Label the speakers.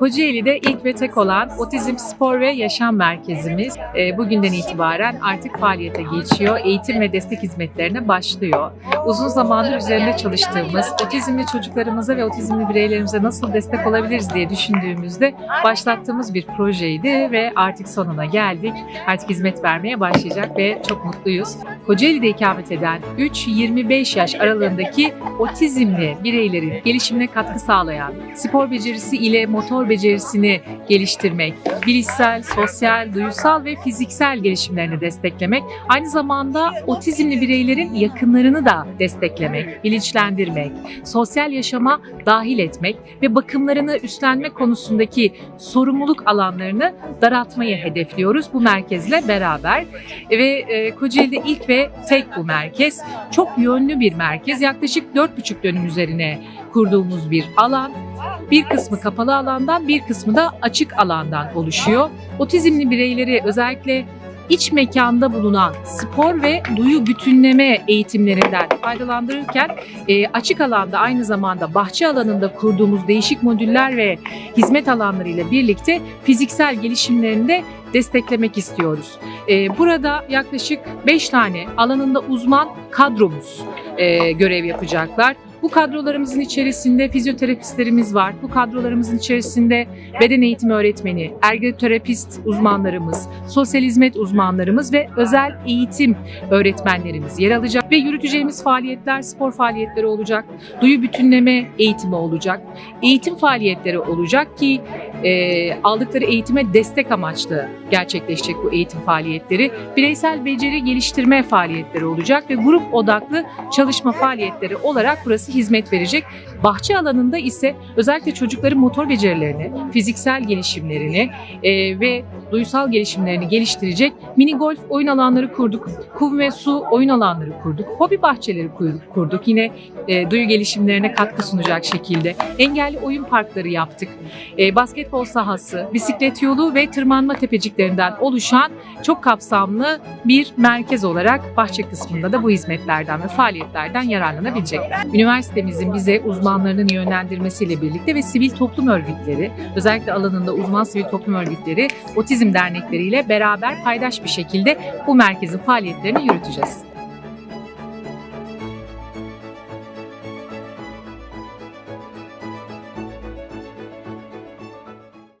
Speaker 1: Kocaeli'de ilk ve tek olan Otizm Spor ve Yaşam Merkezimiz e, bugünden itibaren artık faaliyete geçiyor. Eğitim ve destek hizmetlerine başlıyor. Uzun zamandır üzerinde çalıştığımız, otizmli çocuklarımıza ve otizmli bireylerimize nasıl destek olabiliriz diye düşündüğümüzde başlattığımız bir projeydi ve artık sonuna geldik. Artık hizmet vermeye başlayacak ve çok mutluyuz. Kocaeli'de ikamet eden 3-25 yaş aralığındaki otizmli bireylerin gelişimine katkı sağlayan, spor becerisi ile motor becerisini geliştirmek, bilişsel, sosyal, duysal ve fiziksel gelişimlerini desteklemek, aynı zamanda otizmli bireylerin yakınlarını da desteklemek, bilinçlendirmek, sosyal yaşama dahil etmek ve bakımlarını üstlenme konusundaki sorumluluk alanlarını daraltmayı hedefliyoruz bu merkezle beraber. Ve e, Kocaeli'de ilk ve tek bu merkez. Çok yönlü bir merkez. Yaklaşık 4,5 dönüm üzerine kurduğumuz bir alan. Bir kısmı kapalı alandan, bir kısmı da açık alandan oluşuyor. Otizmli bireyleri özellikle iç mekanda bulunan spor ve duyu bütünleme eğitimlerinden faydalandırırken e, açık alanda aynı zamanda bahçe alanında kurduğumuz değişik modüller ve hizmet alanlarıyla birlikte fiziksel gelişimlerini de desteklemek istiyoruz. E, burada yaklaşık 5 tane alanında uzman kadromuz e, görev yapacaklar. Bu kadrolarımızın içerisinde fizyoterapistlerimiz var. Bu kadrolarımızın içerisinde beden eğitimi öğretmeni, ergoterapist uzmanlarımız, sosyal hizmet uzmanlarımız ve özel eğitim öğretmenlerimiz yer alacak ve yürüteceğimiz faaliyetler spor faaliyetleri olacak, duyu bütünleme eğitimi olacak, eğitim faaliyetleri olacak ki e, aldıkları eğitime destek amaçlı gerçekleşecek bu eğitim faaliyetleri. Bireysel beceri geliştirme faaliyetleri olacak ve grup odaklı çalışma faaliyetleri olarak burası hizmet verecek. Bahçe alanında ise özellikle çocukların motor becerilerini, fiziksel gelişimlerini e, ve duysal gelişimlerini geliştirecek mini golf oyun alanları kurduk. Kum ve su oyun alanları kurduk. Hobi bahçeleri kurduk. Yine e, duyu gelişimlerine katkı sunacak şekilde. Engelli oyun parkları yaptık. E, basketbol sahası, bisiklet yolu ve tırmanma tepeciklerinden oluşan çok kapsamlı bir merkez olarak bahçe kısmında da bu hizmetlerden ve faaliyetlerden yararlanabilecekler. Üniversitemizin bize uzmanlarının yönlendirmesiyle birlikte ve sivil toplum örgütleri, özellikle alanında uzman sivil toplum örgütleri, otizm dernekleriyle beraber paydaş bir şekilde bu merkezin faaliyetlerini yürüteceğiz.